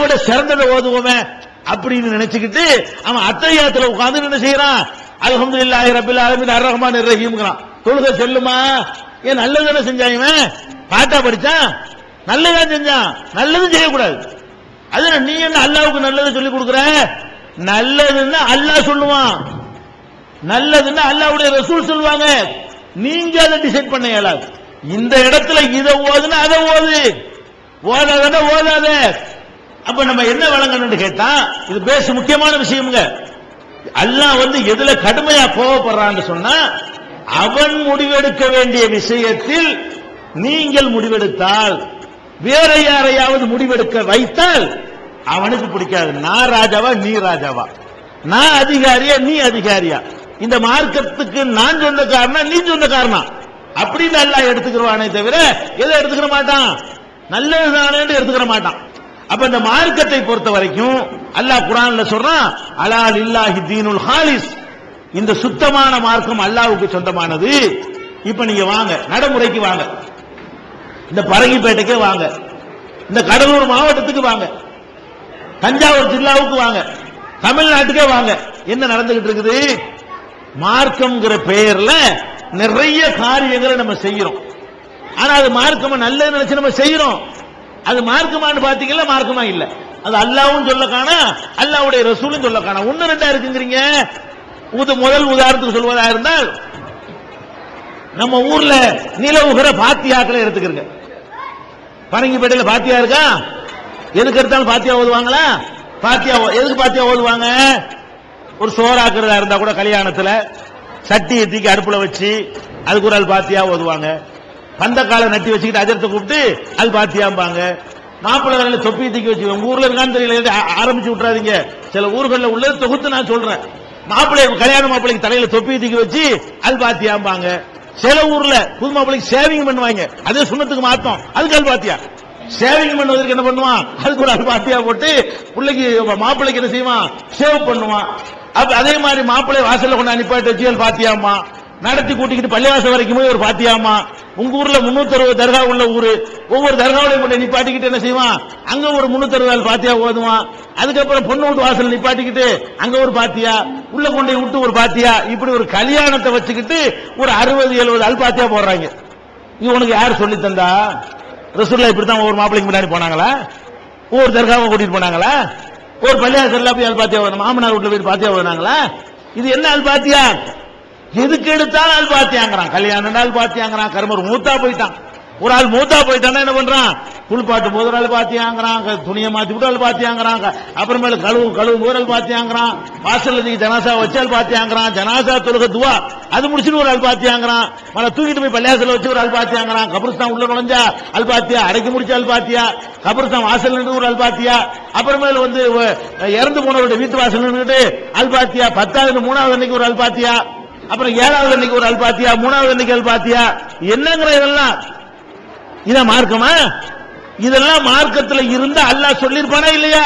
விட சிறந்ததை ஓதுவோமே அப்படின்னு நினைச்சுக்கிட்டு அவன் அத்தையாத்துல உட்கார்ந்து என்ன செய்யறான்? அல்ஹம்துலில்லாஹி ரப்பில் ஆலமீன் அர் ரஹ்மான் ரஹீம்ங்கறான் தொழுக செல்லுமா? ஏன் நல்லது தானே செஞ்சான் இவன்? பாட்டா படிச்சான் நல்லதா செஞ்சான். நல்லதும் செய்யக்கூடாது. அது நீ என்ன அல்லாவுக்கு நல்லது சொல்லி கொடுக்குற? நல்லதுன்னா அல்லாஹ் சொல்லுவான். நல்லதுன்னா அல்லாவுடைய ரசூல் சொல்லுவாங்க. நீங்க அதை டிசைட் பண்ண இயலாது. இந்த இடத்துல இதை ஓதுனா அதை ஓது. ஓதாதன்னா ஓதாத. அப்ப நம்ம என்ன வழங்கணும்னு கேட்டா இது பேச முக்கியமான விஷயம்ங்க. அல்லாஹ் வந்து எதுல கடுமையா கோவப்படுறான்னு சொன்னா அவன் முடிவெடுக்க வேண்டிய விஷயத்தில் நீங்கள் முடிவெடுத்தால் வேற யாரையாவது முடிவெடுக்க வைத்தால் அவனுக்கு பிடிக்காது. நான் ராஜாவா நீ ராஜாவா? நான் அதிகாரியா நீ அதிகாரியா? இந்த மார்க்கத்துக்கு நான் சொந்தக்காரனா நீ சொந்தக்காரனா அப்படின்னு அல்லாஹ் எடுத்துக்கிறவானே தவிர எதை எடுத்துக்கிற மாட்டான்? நல்லது தானே எடுத்துக்கிற மாட்டான். அப்ப இந்த மார்க்கத்தை பொறுத்த வரைக்கும் அல்லாஹ் குரான்ல சொல்றான் அலால் இல்லாஹி தீனுல் ஹாலிஸ். இந்த சுத்தமான மார்க்கம் அல்லாவுக்கு சொந்தமானது. இப்ப நீங்க வாங்க நடைமுறைக்கு வாங்க. இந்த பரங்கிப்பேட்டைக்கே வாங்க. இந்த கடலூர் மாவட்டத்துக்கு வாங்க. தஞ்சாவூர் ஜில்லாவுக்கு வாங்க. தமிழ்நாட்டுக்கே வாங்க. என்ன நடந்துகிட்டு இருக்குது? மார்க்கம்ங்கிற பெயர்ல நிறைய காரியங்களை நம்ம செய்யறோம். ஆனா அது மார்க்கம் நல்லது நினைச்சு நம்ம செய்யறோம். அது மார்க்கமானு பாத்தீங்களா மார்க்கமா இல்ல. அது அல்லாவும் சொல்ல காணா அல்லாவுடைய ரசூலும் சொல்ல காணா. ஒன்னு ரெண்டா இருக்குங்கிறீங்க? உது முதல் உதாரணத்துக்கு சொல்வதா இருந்தால் நம்ம ஊர்ல நிலவுகிற பாத்தியாக்களை எடுத்துக்கிறங்க. பரங்கிப்பேட்டையில பாத்தியா இருக்கா? எதுக்கு எடுத்தாலும் பாத்தியா ஓதுவாங்களா? பாத்தியா எதுக்கு பாத்தியா ஓதுவாங்க? ஒரு சோறாக்குறதா இருந்தா கூட கல்யாணத்துல சட்டியை தூக்கி அடுப்புல வச்சு அதுக்கு ஒரு ஆள் பாத்தியா ஓதுவாங்க. பந்தக்கால நட்டி வச்சுக்கிட்டு அஜரத்தை கூப்பிட்டு அது பாத்தியாம்பாங்க. மாப்பிள்ளை வேலையில தொப்பி தூக்கி வச்சு உங்க ஊர்ல இருக்கான்னு தெரியல ஆரம்பிச்சு விட்டுறாதீங்க. சில ஊர்களில் உள்ளது தொகுத்து நான் சொல்றேன். மாப்பிள்ளை கல்யாண மாப்பிள்ளைக்கு தலையில தொப்பி தூக்கி வச்சு அது பாத்தியாம்பாங்க. சில ஊர்ல புது மாப்பிள்ளைக்கு சேவிங் பண்ணுவாங்க. அதே சுண்ணத்துக்கு மாத்தம். அதுக்கு அது பாத்தியா? சேவிங் பண்ணுவதற்கு என்ன பண்ணுவான்? அதுக்கு ஒரு அல்பாத்தியா போட்டு பிள்ளைக்கு மாப்பிள்ளைக்கு என்ன செய்வான்? சேவ் பண்ணுவான். அப்ப அதே மாதிரி மாப்பிள்ளை வாசல்ல கொண்டு அனுப்பாட்டு வச்சு பாத்தியாமா நடத்தி கூட்டிக்கிட்டு பள்ளிவாசல் வரைக்கும் போய் ஒரு பாத்தியாமா உங்க ஊர்ல முன்னூத்தி அறுபது தர்கா உள்ள ஊரு. ஒவ்வொரு தர்காவிலையும் கொண்டு நிப்பாட்டிக்கிட்டு என்ன செய்வான்? அங்க ஒரு முன்னூத்தி அறுபது பாத்தியா ஓதுவான். அதுக்கப்புறம் பொண்ணு வீட்டு வாசல் நிப்பாட்டிக்கிட்டு அங்க ஒரு பாத்தியா உள்ள கொண்டு விட்டு ஒரு பாத்தியா இப்படி ஒரு கல்யாணத்தை வச்சுக்கிட்டு ஒரு அறுபது எழுபது அல் பாத்தியா போடுறாங்க. இது உனக்கு யார் சொல்லி தந்தா? ரசூல்லா இப்படி தான் ஒவ்வொரு மாப்பிள்ளைக்கு முன்னாடி போனாங்களா? ஒவ்வொரு தர்காவை கூட்டிட்டு போனாங்களா? ஒரு பள்ளியாசல்ல போய் அல் பாத்தியா ஓதுனா, மாமனார் வீட்டுல போய் பாத்தியா ஓதுனாங்களா? இது என்ன அல் பாத்தியா எதுக்கு எடுத்தாலும் ஆள் பாத்தியாங்கிறான். கல்யாணம் நாள் பாத்தியாங்கிறான். கருமர் மூத்தா போயிட்டான். ஒரு ஆள் மூத்தா போயிட்டான்னா என்ன பண்றான்? குளிப்பாட்டும் போது ஒரு ஆள் பாத்தியாங்கிறாங்க துணியை மாத்தி விட்டு ஆள் பாத்தியாங்கிறாங்க அப்புறமேல கழுவு கழுவு போது ஆள் பாத்தியாங்கிறான். வாசல்ல நீ ஜனாசா வச்சு ஆள் பாத்தியாங்கிறான். ஜனாசா தொழுக துவா. அது முடிச்சுட்டு ஒரு ஆள் பாத்தியாங்கிறான். மன தூக்கிட்டு போய் பள்ளியாசல வச்சு ஒரு ஆள் பாத்தியாங்கிறான். கபருஸ்தான் உள்ள நுழைஞ்சா ஆள் பாத்தியா? அடைக்கி முடிச்ச ஆள் பாத்தியா? கபருஸ்தான் வாசல் நின்று ஒரு ஆள் பாத்தியா? அப்புறமேல வந்து இறந்து போனவருடைய வீட்டு வாசல் நின்றுட்டு ஆள் பாத்தியா? பத்தாவது மூணாவது அன்னைக்கு ஒரு ஆள் பாத்தியா? அப்புறம் ஏழாவது அன்னைக்கு ஒரு அல் பாத்தியா? மூணாவது அன்னைக்கு அல் பாத்தியா? என்னங்கிற இதெல்லாம்? இத மார்க்கமா? இதெல்லாம் மார்க்கத்தில் இருந்து அல்லாஹ் சொல்லியிருப்பானா இல்லையா?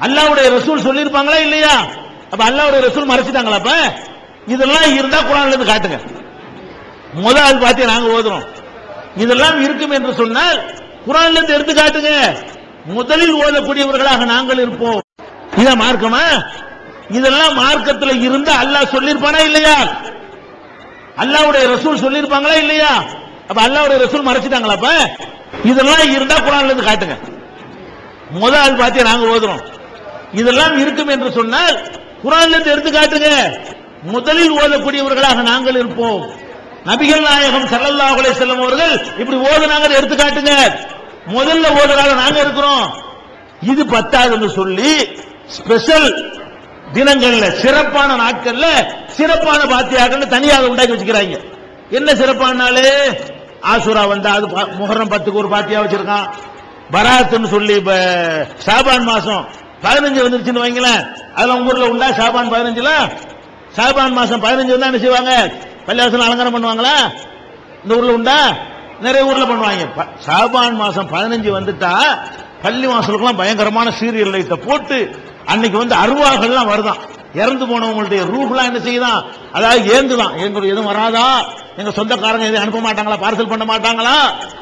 அல்லாஹ்வுடைய ரசூல் சொல்லியிருப்பாங்களா இல்லையா? அப்ப அல்லாவுடைய ரசூல் மறைச்சிட்டாங்களா அப்ப? இதெல்லாம் இருந்தா குரான்ல இருந்து காட்டுங்க. முதல் ஆள் பாத்தியா நாங்க ஓதுறோம். இதெல்லாம் இருக்கும் என்று சொன்னால் குரான்ல இருந்து எடுத்து காட்டுங்க. முதலில் ஓதக்கூடியவர்களாக நாங்கள் இருப்போம். இத மார்க்கமா? இதெல்லாம் மார்க்கத்தில் இருந்து அல்லாஹ் சொல்லிருப்பானா இல்லையா? அல்லாவுடைய ரசூல் சொல்லிருப்பாங்களா இல்லையா? அப்ப அல்லாவுடைய ரசூல் மறைச்சிட்டாங்களா அப்ப? இதெல்லாம் இருந்தா குரான்ல இருந்து காட்டுங்க. முதல் ஆள் பாத்தியா நாங்க ஓதுறோம். இதெல்லாம் இருக்கும் என்று சொன்னால் குரான்ல இருந்து எடுத்து காட்டுங்க. முதலில் ஓதக்கூடியவர்களாக நாங்கள் இருப்போம். நபிகள் நாயகம் ஸல்லல்லாஹு அலைஹி செல்லும் அவர்கள் இப்படி ஓதுனாங்க எடுத்து காட்டுங்க. முதல்ல ஓதுறாங்க நாங்க இருக்கிறோம். இது பத்தாதுன்னு சொல்லி ஸ்பெஷல் தினங்கள்ல சிறப்பான நாட்கள்ல சிறப்பான பாத்தியாக்கள் தனியாக உண்டாக்கி வச்சுக்கிறாங்க. என்ன சிறப்பான நாளு ஆசுரா வந்தா அது ப- பத்துக்கு ஒரு பாத்தியா வச்சிருக்கான். பராத்துன்னு சொல்லி இப்ப ஷாபான் மாசம் பதினஞ்சு வந்துருச்சுன்னு வைங்களேன். அதுல உங்க ஊர்ல உண்டா ஷாபான் பதினஞ்சுல? ஷாபான் மாசம் பதினஞ்சு வந்தா என்ன செய்வாங்க? பள்ளிவாசல் அலங்காரம் பண்ணுவாங்களா? இந்த ஊர்ல உண்டா? நிறைய ஊர்ல பண்ணுவாங்க. ப- ஷாபான் மாசம் பதினஞ்சு வந்துட்டா பள்ளி வாசலுக்கெல்லாம் பயங்கரமான சீரியல் லைட்டை போட்டு அன்னைக்கு வந்து அருவாகள்லாம் வருதான் இறந்து போனவங்களுடைய ரூஹ்லாம் என்ன செய்யுதான் அதாவது ஏங்குதான் எங்களுக்கு எதுவும் வராதா? எங்க சொந்தக்காரங்க எதுவும் அனுப்ப மாட்டாங்களா? பார்சல் பண்ண மாட்டாங்களா?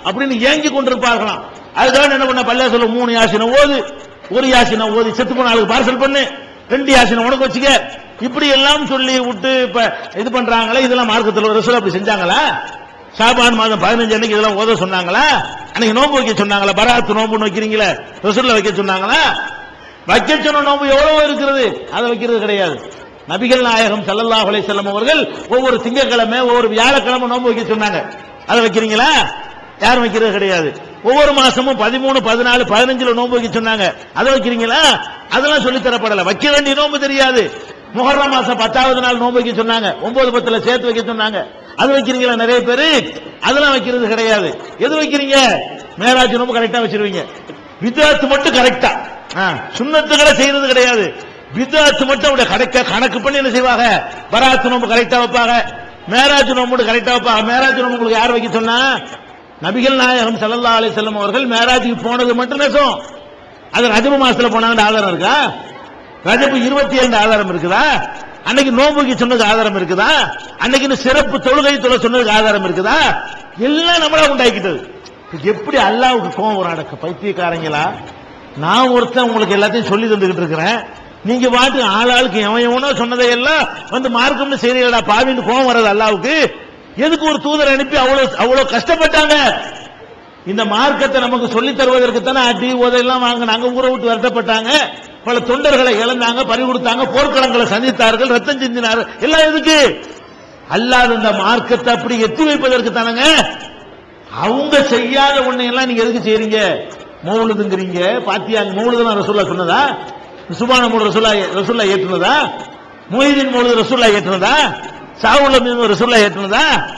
அப்படின்னு ஏங்கி கொண்டிருப்பார்களாம். அதுதான் என்ன பண்ண? பள்ளியா சொல்ல மூணு யாசினம் ஓது ஒரு யாசினம் ஓதி செத்து போன ஆளுக்கு பார்சல் பண்ணு. ரெண்டு யாசினம் உனக்கு வச்சுக்க. இப்படி எல்லாம் சொல்லி விட்டு இப்ப இது பண்றாங்களே? இதெல்லாம் மார்க்கத்தில் ரசூல் அப்படி செஞ்சாங்களா? ஷாபான் மாதம் பதினஞ்சு அன்னைக்கு இதெல்லாம் ஓத சொன்னாங்களா? அன்னைக்கு நோன்பு வைக்க சொன்னாங்களா? பராத்து நோன்புன்னு வைக்கிறீங்களே? ரசூல்ல வைக்க சொன்னாங்களா? வைக்க சொன்ன நோன்பு எவ்வளவு இருக்கிறது அதை வைக்கிறது கிடையாது. நபிகள் நாயகம் ஸல்லல்லாஹு அலைஹி அவர்கள் ஒவ்வொரு திங்கக்கிழமை ஒவ்வொரு வியாழக்கிழமை நோன்பு வைக்க சொன்னாங்க. அதை வைக்கிறீங்களா? யாரும் வைக்கிறது கிடையாது. ஒவ்வொரு மாசமும் பதிமூணு பதினாலு பதினஞ்சுல நோன்பு வைக்க சொன்னாங்க. அதை வைக்கிறீங்களா? அதெல்லாம் சொல்லித் தரப்படல. வைக்க வேண்டிய நோன்பு தெரியாது. முஹர்ரம் மாசம் பத்தாவது நாள் நோன்பு வைக்க சொன்னாங்க. ஒன்பது பத்துல சேர்த்து வைக்க சொன்னாங்க. அது வைக்கிறீங்களா நிறைய பேரு? அதெல்லாம் வைக்கிறது கிடையாது. எது வைக்கிறீங்க? மேராஜ் நோன்பு கரெக்டா வச்சிருவீங்க. வித்யாத்து மட்டும் கரெக்டா. சுண்ணத்துகளை செய்யறது கிடையாது. வித்யாத்து மட்டும் அப்படியே கணக்க கணக்கு பண்ணி என்ன செய்வாங்க? பராத்து நோம்பு கரெக்டா வைப்பாங்க. மேராஜ் நோம்பு கரெக்டா வைப்பாங்க. மேராஜ் நோம்பு உங்களுக்கு யார் வைக்க சொன்னா? நபிகள் நாயகம் ஸல்லல்லாஹு அலைஹி வஸல்லம் அவர்கள் மேராஜுக்கு போனது மட்டும் நெசம். அது ரஜப மாசத்துல போனாங்க ஆதாரம் இருக்கா? ரஜபு இருபத்தி ஏழு ஆதாரம் இருக்குதா? அன்னைக்கு நோம்புக்கு சொன்னதுக்கு ஆதாரம் இருக்குதா? அன்னைக்கு சிறப்பு தொழுகை தொலை சொன்னதுக்கு ஆதாரம் இருக்குதா? எல்லாம் நம்மளா உண்டாக்கிட்டது. எப்படி அல்லாவுக்கு கோவம் வரும்? அடக்க பைத்தியக்காரங்களா? நான் ஒருத்தன் உங்களுக்கு எல்லாத்தையும் சொல்லி தந்துகிட்டு இருக்கிறேன். நீங்க பாட்டு ஆளாளுக்கு எவன் எவனோ சொன்னதை எல்லாம் வந்து மார்க்கம்னு செய்றீங்களா பாவின்னு கோவம் வர்றது அல்லாவுக்கு. எதுக்கு ஒரு தூதர் அனுப்பி அவ்வளவு அவ்வளவு கஷ்டப்பட்டாங்க? இந்த மார்க்கத்தை நமக்கு சொல்லி தருவதற்கு தானே அடி உதையெல்லாம் வாங்கினாங்க ஊரை விட்டு வருத்தப்பட்டாங்க. பல தொண்டர்களை இழந்தாங்க பறி கொடுத்தாங்க போர்க்களங்களை சந்தித்தார்கள் ரத்தம் சிந்தினார்கள். எல்லாம் எதுக்கு? அல்லாத இந்த மார்க்கத்தை அப்படி எத்தி வைப்பதற்கு தானங்க? அவங்க செய்யாத ஒன்னையெல்லாம் நீங்க எதுக்கு செய்றீங்க? மௌலுதுங்கிறீங்க பாத்தியாங்க மௌலுதுனா ரசூல்லா சொன்னதா? சுபான மூடு ரசூல்லா ரசூல்லா ஏற்றுனதா? மொய்தீன் மௌலுது ரசூல்லா ஏற்றுனதா? சாவுல மீது ரசூல்லா ஏற்றுனதா?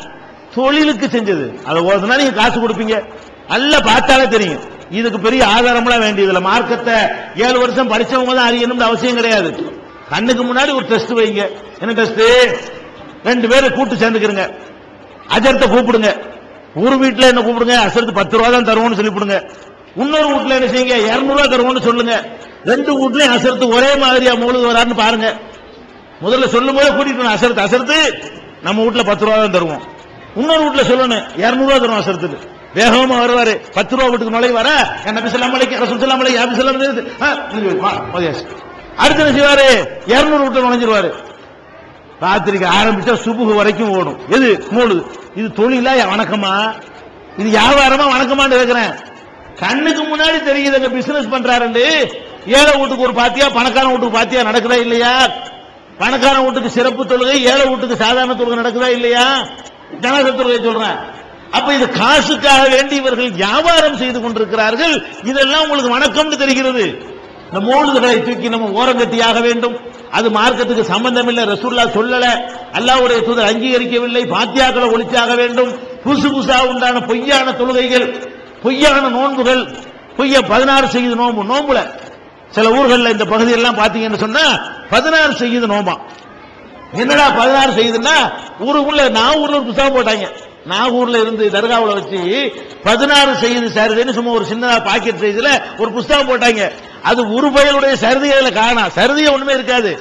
தொழிலுக்கு செஞ்சது. அதை ஓதுனா நீங்க காசு கொடுப்பீங்க. நல்ல பார்த்தாலே தெரியும். இதுக்கு பெரிய ஆதாரம்லாம் இல்லை மார்க்கத்தை ஏழு வருஷம் படிச்சவங்க தான் அறியணும்னு அவசியம் கிடையாது. கண்ணுக்கு முன்னாடி ஒரு டெஸ்ட் வைங்க. என்ன டெஸ்ட் ரெண்டு பேரை கூட்டு சேர்ந்துக்கிறங்க. அஜர்த்தை கூப்பிடுங்க. ஒரு வீட்டில் என்ன கூப்பிடுங்க அசருக்கு பத்து ரூபா தான் தருவோம்னு சொல்லிவிடுங்க. இன்னொரு வீட்டில் என்ன செய்யுங்க இரநூறுவா தருவோம்னு சொல்லுங்க. ரெண்டு வீட்லையும் அசரத்து ஒரே மாதிரியா மூழுது வரான்னு பாருங்க. முதல்ல சொல்லும் போது கூட்டிட்டு வரணும், அசரத்து அசரத்து நம்ம வீட்டுல பத்து ரூபா தான் தருவோம். இன்னொரு வீட்டுல சொல்லணும் இரநூறுவா தருவோம் அசரத்துக்கு வேகமா வருவாரு பத்து ரூபா வீட்டுக்கு நுழைய வர என் நபி சொல்லாம ரசூல் சொல்லாம யாபி சொல்லாம அடுத்து என்ன செய்வாரு? இரநூறு வீட்டுல நுழைஞ்சிருவாரு. ராத்திரிக்கு ஆரம்பிச்சா சுபுகு வரைக்கும் ஓடும். எது? மூழுது இது தொழிலா வணக்கமா? இது வியாபாரமா வணக்கமான்னு கேட்கிறேன் கண்ணுக்கு முன்னாடி தெரியுது அங்க பிசினஸ் பண்றாருண்டு ஏழை வீட்டுக்கு ஒரு பாத்தியா பணக்காரன் வீட்டுக்கு பாத்தியா நடக்குதா இல்லையா? பணக்காரன் வீட்டுக்கு சிறப்பு தொழுகை ஏழை வீட்டுக்கு சாதாரண தொழுகை நடக்குதா இல்லையா? ஜனக தொழுகை சொல்றேன். அப்ப இது காசுக்காக வேண்டி இவர்கள் வியாபாரம் செய்து கொண்டிருக்கிறார்கள். இதெல்லாம் உங்களுக்கு வணக்கம்னு தெரிகிறது. இந்த மூழுதுகளை தூக்கி நம்ம ஓரங்கட்டியாக வேண்டும். அது மார்க்கத்துக்கு சம்பந்தம் இல்லை ரசூல்லா சொல்லல. அல்லாவுடைய தூதர் அங்கீகரிக்கவில்லை பாத்தியாக்களை ஒழிச்சாக வேண்டும். புதுசு புதுசா உண்டான பொய்யான தொழுகைகள் பொய்யான நோன்புகள் பொய்ய பதினாறு செய்து நோம்பு நோம்புல. சில ஊர்களில் இந்த பகுதியெல்லாம் பார்த்தீங்கன்னு சொன்னா பதினாறு செய்து நோம்பா. என்னடா பதினாறு செய்யுதுன்னா ஊருக்குள்ள நாகூர்ல ஒரு புத்தகம் போட்டாங்க. நாகூர்ல இருந்து தர்காவில் வச்சு பதினாறு செய்து சரிதைன்னு சும்மா ஒரு சின்னதா பாக்கெட் சைஸ்ல ஒரு புஸ்தகம் போட்டாங்க. அது ஒரு பயலுடைய சருதி அதுல காணா. சருதியே ஒண்ணுமே இருக்காது.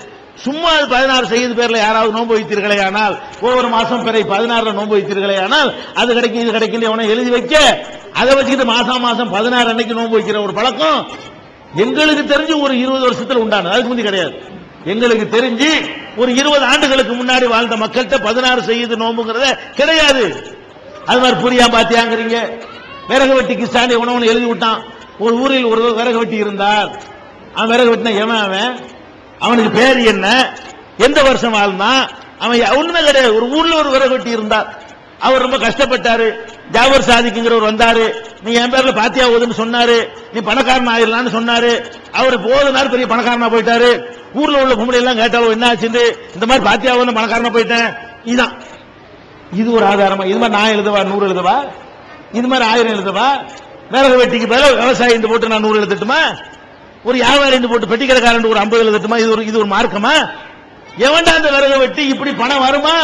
சும்மா அது பதினாறு செய்து பேர்ல யாராவது நோன்பு வைத்தீர்களே ஆனால் ஒவ்வொரு மாசம் பிறை பதினாறுல நோன்பு வைத்தீர்களே ஆனால் அது கிடைக்கும் இது கிடைக்கும் எவனை எழுதி வைக்க. அதை வச்சுக்கிட்டு மாசம் மாசம் பதினாறு அன்னைக்கு நோன்பு வைக்கிற ஒரு பழக்கம் எங்களுக்கு தெரிஞ்சு ஒரு இருபது வருஷத்துல உண்டானது. அதுக்கு முந்தி கிடையாது. எங்களுக்கு தெரிஞ்சு ஒரு இருபது ஆண்டுகளுக்கு முன்னாடி வாழ்ந்த மக்கள்கிட்ட பதினாறு செய்யுது நோம்புங்கிறத கிடையாது. அது மாதிரி புரியா பாத்தியாங்கிறீங்க. விறகு வெட்டி கிருஷ்ணாண்டி உணவுன்னு எழுதி விட்டான். ஒரு ஊரில் ஒரு விறகு வெட்டி இருந்தார். அவன் விறகு வெட்டினா எவன் அவன்? அவனுக்கு பேர் என்ன? எந்த வருஷம் வாழ்ந்தான்? அவன் ஒண்ணுமே கிடையாது. ஒரு ஊர்ல ஒரு விறகு வெட்டி இருந்தார். அவர் ரொம்ப கஷ்டப்பட்டாரு. ஜாவர் சாதிக்குங்கிறவர் வந்தாரு. நீ என் பேர்ல பாத்தியா ஓதுன்னு சொன்னாரு. நீ பணக்காரன் ஆயிடலாம்னு சொன்னாரு. அவர் போதுனாரு பெரிய பணக்காரனா போயிட்டாரு. ஊர்ல உள்ள பொம்பளை எல்லாம் கேட்டாலும் என்ன ஆச்சுன்னு இந்த மாதிரி பாத்தியா ஓதுன பணக்காரனா போயிட்டேன். இதுதான் இது ஒரு ஆதாரமா? இது மாதிரி நான் எழுதவா? நூறு எழுதவா? இது மாதிரி ஆயிரம் எழுதவா? விறகு வெட்டிக்கு மேல விவசாயி இந்த போட்டு நான் நூறு எழுதட்டுமா? ஒரு வியாபாரி இந்த போட்டு பெட்டிக்கடைக்காரன் ஒரு ஐம்பது எழுதட்டுமா? இது ஒரு இது ஒரு மார்க்கமா? எவன்டா அந்த விறகு வெட்டி இப்படி பணம் வருமா?